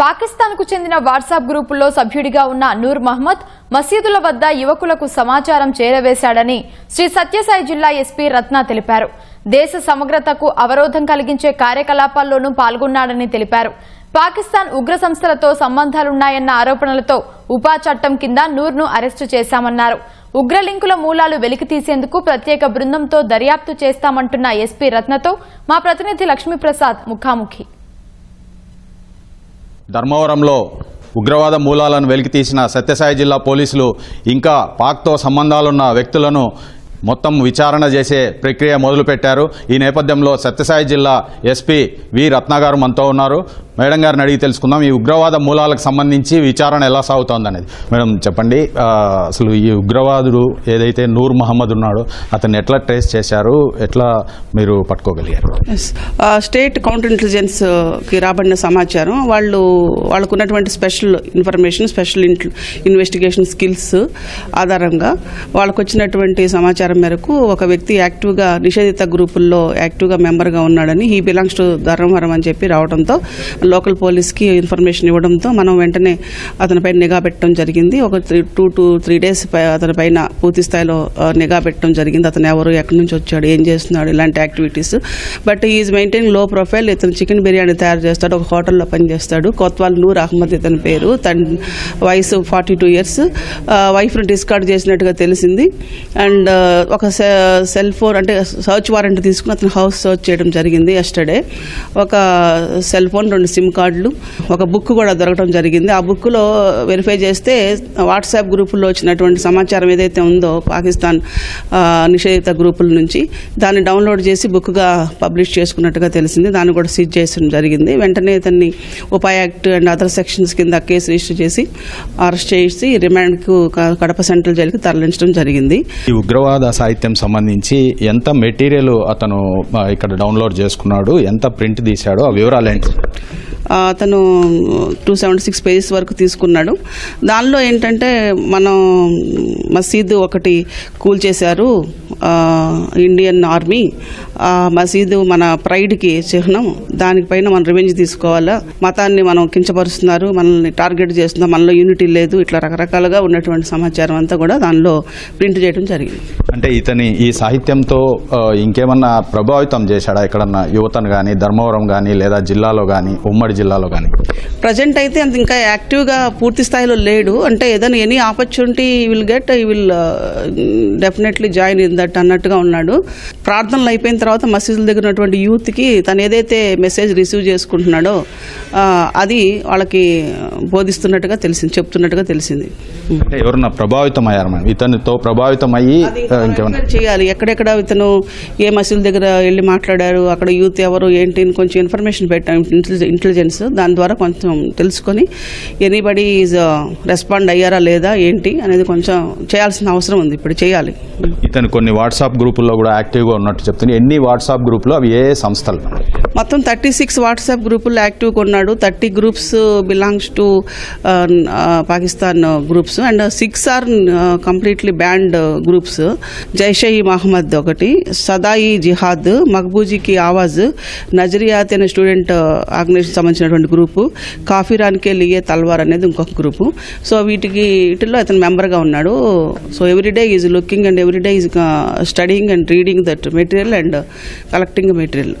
పాకిస్తాన్కు చెందిన వాట్సాప్ గ్రూపుల్లో సభ్యుడిగా ఉన్న నూర్ మహ్మద్ మసీదుల వద్ద యువకులకు సమాచారం చేరవేశాడని శ్రీ సత్యసాయి జిల్లా ఎస్పీ రత్న తెలిపారు. దేశ సమగ్రతకు అవరోధం కలిగించే కార్యకలాపాల్లోనూ పాల్గొన్నాడని తెలిపారు. పాకిస్తాన్ ఉగ్ర సంస్థలతో సంబంధాలున్నాయన్న ఆరోపణలతో ఉపా చట్టం కింద నూర్ను అరెస్టు చేశామన్నారు. ఉగ్ర లింకుల మూలాలు వెలికి తీసేందుకు ప్రత్యేక బృందంతో దర్యాప్తు చేస్తామంటున్న ఎస్పీ రత్నతో మా ప్రతినిధి లక్ష్మీప్రసాద్ ముఖాముఖి. ధర్మవరంలో ఉగ్రవాద మూలాలను వెలికితీసిన సత్యసాయి జిల్లా పోలీసులు ఇంకా పాక్తో సంబంధాలున్న వ్యక్తులను మొత్తం విచారణ చేసే ప్రక్రియ మొదలుపెట్టారు. ఈ నేపథ్యంలో సత్యసాయి జిల్లా ఎస్పీ వి. రత్నగారు మనతో ఉన్నారు. మేడం గారిని అడిగి తెలుసుకుందాం. ఈ ఉగ్రవాద మూలాలకు సంబంధించి విచారణ ఎలా సాగుతోంది అనేది మేడం చెప్పండి. అసలు ఈ ఉగ్రవాదుడు ఏదైతే నూర్ మహమ్మద్ ఉన్నాడో అతన్ని ఎట్లా ట్రేస్ చేశారు? ఎట్లా మీరు పట్టుకోగలిగారు? స్టేట్ కౌంటర్ ఇంటెలిజెన్స్కి రాబడిన సమాచారం వాళ్ళు వాళ్ళకు ఉన్నటువంటి special information special investigation skills ఆధారంగా వాళ్ళకు వచ్చినటువంటి సమాచారం మేరకు ఒక వ్యక్తి యాక్టివ్గా నిషేధిత గ్రూపుల్లో యాక్టివ్గా మెంబర్గా ఉన్నాడని హీ బిలాంగ్స్ టు ధర్మవరం అని చెప్పి రావడంతో లోకల్ పోలీస్కి ఇన్ఫర్మేషన్ ఇవ్వడంతో మనం వెంటనే అతనిపై నిఘా పెట్టడం జరిగింది. ఒక three two to three days అతనిపైన పూర్తి స్థాయిలో నిఘా పెట్టడం జరిగింది. అతను ఎవరు ఎక్కడి నుంచి వచ్చాడు ఏం చేస్తున్నాడు ఇలాంటి యాక్టివిటీస్. బట్ ఈజ్ మెయింటైన్లో ప్రొఫైల్. ఇతను చికెన్ బిర్యానీ తయారు చేస్తాడు ఒక హోటల్లో పనిచేస్తాడు కొత్వాల్ నూర్ అహ్మద్ ఇతని పేరు. తన వయసు ఫార్టీ టూ ఇయర్స్. వైఫ్ను డిస్కార్డ్ చేసినట్టుగా తెలిసింది. అండ్ ఒక సెల్ ఫోన్ అంటే సర్చ్ వారెంట్ తీసుకుని అతను హౌస్ సర్చ్ చేయడం జరిగింది ఎస్టర్డే. ఒక సెల్ ఫోన్ రెండు సిమ్ కార్డులు ఒక బుక్ కూడా దొరకడం జరిగింది. ఆ బుక్లో వెరిఫై చేస్తే వాట్సాప్ గ్రూపుల్లో వచ్చినటువంటి సమాచారం ఏదైతే ఉందో పాకిస్తాన్ నిషేధిత గ్రూపుల నుంచి దాన్ని డౌన్లోడ్ చేసి బుక్గా పబ్లిష్ చేసుకున్నట్టుగా తెలిసింది. దాన్ని కూడా సీజ్ చేయడం జరిగింది. వెంటనే ఇతన్ని UAPA act and other sections కింద కేసు రిజిస్టర్ చేసి అరెస్ట్ చేసి రిమాండ్కు కడప సెంట్రల్ జైలుకి తరలించడం జరిగింది. ఈ ఉగ్రవాద సాహిత్యం సంబంధించి ఎంత మెటీరియల్ అతను ఇక్కడ డౌన్లోడ్ చేసుకున్నాడు ఎంత ప్రింట్ తీశాడు ఆ వివరాలు ఏంటి? అతను టూ సెవెంటీ సిక్స్ పేజెస్ వరకు తీసుకున్నాడు. దానిలో ఏంటంటే మనం మసీదు ఒకటి కూల్ చేశారు. ఇండియన్ ఆర్మీ ఆ మసీదు మన ప్రైడ్కి చిహ్నం. దానిపైన మనం రివెంజ్ తీసుకోవాలా? మతాన్ని మనం కించపరుస్తున్నారు మనల్ని టార్గెట్ చేస్తున్నారు మనలో యూనిటీ లేదు ఇట్లా రకరకాలుగా ఉన్నటువంటి సమాచారం అంతా కూడా దానిలో ప్రింట్ చేయడం జరిగింది. అంటే ఇతని ఈ సాహిత్యంతో ఇంకేమన్నా ప్రభావితం చేశాడా ఎక్కడన్నా? యువతను కానీ ధర్మవరం కానీ లేదా జిల్లాలో కానీ ఉమ్మడి జిల్లాలో కానీ ప్రజెంట్ అయితే అంత ఇంకా యాక్టివ్గా పూర్తి స్థాయిలో లేడు. అంటే ఏదైనా any opportunity will get I will definitely join in that అన్నట్టుగా ఉన్నాడు. ప్రార్థనలు అయిపోయిన తర్వాత మసీదుల దగ్గర ఉన్నటువంటి యూత్కి తను ఏదైతే మెసేజ్ రిసీవ్ చేసుకుంటున్నాడో అది వాళ్ళకి బోధిస్తున్నట్టుగా తెలిసింది చెప్తున్నట్టుగా తెలిసింది. అంటే ఎవరన్నా ప్రభావితం అయ్యారు మేడం? ఇతనితో ప్రభావితం అయ్యి చేయాలి. ఎక్కడెక్కడ ఇతను ఏ మసీదుల దగ్గర వెళ్ళి మాట్లాడారు అక్కడ యూత్ ఎవరు ఏంటి కొంచెం ఇన్ఫర్మేషన్ పెట్టాం ఇంటెలిజెన్స్ దాని ద్వారా కొంచెం తెలుసుకొని ఎనీబడి ఈజ్ రెస్పాండ్ అయ్యారా లేదా ఏంటి అనేది కొంచెం చేయాల్సిన అవసరం ఉంది. ఇప్పుడు చేయాలి. ఇతను కొన్ని వాట్సాప్ గ్రూపుల్లో కూడా యాక్టివ్గా ఉన్నట్టు చెప్తుంది ఎన్ని వాట్సాప్ గ్రూపులు? అవి ఏ సంస్థలు? మొత్తం థర్టీ సిక్స్ వాట్సాప్ గ్రూపుల్లో యాక్టివ్గా ఉన్నాడు. Thirty groups belongs to Pakistan groups. And six are completely banned groups. Jaish e Mohammed ఒకటి సదాయి జిహాద్ మక్బూజీకి ఆవాజ్ నజరియాత్ అనే స్టూడెంట్ ఆర్గనైజేషన్ సంబంధించినటువంటి గ్రూపు కాఫీరాన్కే లియే తల్వార్ అనేది ఇంకొక గ్రూపు. సో వీటికి వీటిల్లో అతను మెంబర్గా ఉన్నాడు. So everyday is looking and everyday is studying and reading that material and collecting material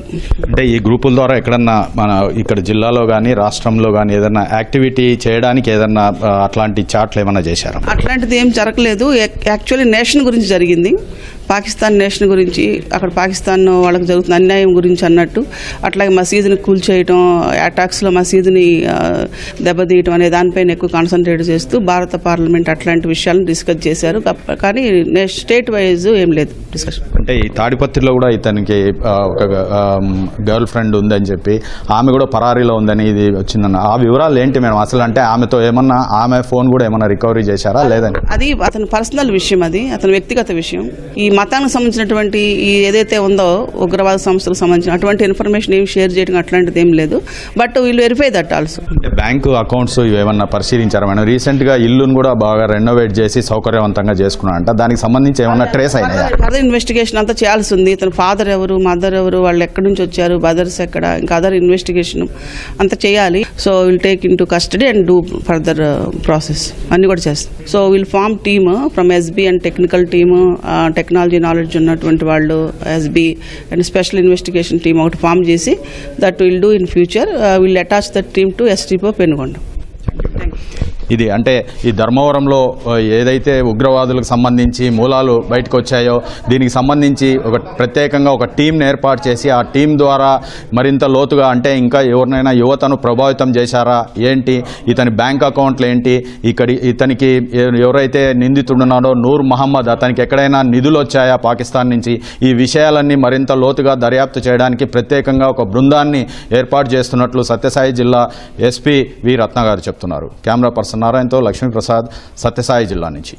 అంటే ఈ గ్రూపుల ద్వారా ఎక్కడన్నా మన ఇక్కడ జిల్లాలో కానీ రాష్ట్రంలో కానీ ఏదన్నా యాక్టివిటీ చేయడానికి ఏదన్నా అట్లాంటి చాట్లు ఏమన్నా చేశారా? అట్లాంటిది ఏం జరగలేదు. యాక్చువల్లీ నేషన్ గురించి జరిగింది. పాకిస్తాన్ నేషన్ గురించి అక్కడ పాకిస్తాన్ వాళ్ళకి జరుగుతున్న అన్యాయం గురించి అన్నట్టు అట్లాగే మసీదుని కూల్చేయటం అటాక్స్లో మసీదుని దెబ్బతీయటం అనే దానిపైన ఎక్కువ కాన్సన్ట్రేట్ చేస్తూ భారత పార్లమెంట్ అట్లాంటి విషయాలను డిస్కస్ చేశారు. కానీ స్టేట్ వైజ్ ఏం లేదు డిస్కషన్. అంటే ఈ తాడిపత్రిలో కూడా ఇతనికి ఒక గర్ల్ ఫ్రెండ్ ఉందని చెప్పి ఆమె కూడా పరారీలో ఉందని ఇది వచ్చిందన్న. ఆ వివరాలు ఏంటి మేడం? అసలు అంటే ఆమెతో ఏమన్నా ఆమె ఫోన్ కూడా ఏమన్నా రికవరీ చేశారా? లేదని అది అతని పర్సనల్ విషయం అది అతని వ్యక్తిగత విషయం. ఈ మతానికి సంబంధించినటువంటి ఈ ఏదైతే ఉందో ఉగ్రవాద సంస్థలకు సంబంధించిన అటువంటి ఇన్ఫర్మేషన్ ఏమి షేర్ చేయడం అట్లాంటిది ఏం లేదు. బట్ వీళ్ళు వెరిఫై దట్ ఆల్సో. అంటే బ్యాంకు అకౌంట్స్ ఏమన్నా పరిశీలించారా? మేడం రీసెంట్గా ఇల్లును కూడా బాగా రెనోవేట్ చేసి సౌకర్యవంతంగా చేసుకున్నారంట. దానికి సంబంధించి ఏమన్నా ట్రేస్ అయినాయా? ఫర్దర్ ఇన్వెస్టిగేషన్ అంతా చేయాల్సి ఉంది. ఇతను ఫాదర్ ఎవరు మదర్ ఎవరు వాళ్ళు ఎక్కడి నుంచి వచ్చారు బ్రదర్స్ ఎక్కడ ఇంకా అదర్ ఇన్వెస్టిగేషన్ అంతా చేయాలి. So will take in to custody and do further process అన్ని కూడా చేస్తాం. So will form team from SB and technical team technology knowledge ఉన్నటువంటి వాళ్ళు SB and special investigation team ఒకటి ఫామ్ చేసి that will do in future will attach that team to ఎస్టీపో Penukonda ఇది అంటే ఈ ధర్మవరంలో ఏదైతే ఉగ్రవాదులకు సంబంధించి మూలాలు బయటకు వచ్చాయో దీనికి సంబంధించి ఒక ప్రత్యేకంగా ఒక టీంని ఏర్పాటు చేసి ఆ టీం ద్వారా మరింత లోతుగా అంటే ఇంకా ఎవరినైనా యువతను ప్రభావితం చేశారా ఏంటి ఇతని బ్యాంక్ అకౌంట్లు ఏంటి ఇక్కడి ఇతనికి ఎవరైతే నిందితుడున్నాడో నూర్ మహమ్మద్ అతనికి ఎక్కడైనా నిధులు వచ్చాయా పాకిస్తాన్ నుంచి ఈ విషయాలన్నీ మరింత లోతుగా దర్యాప్తు చేయడానికి ప్రత్యేకంగా ఒక బృందాన్ని ఏర్పాటు చేస్తున్నట్లు సత్యసాయి జిల్లా ఎస్పీ వి రత్న గారు చెప్తున్నారు. కెమెరా పర్సన్ నారాయణతో లక్ష్మీప్రసాద్ సత్యసాయి జిల్లా నుంచి.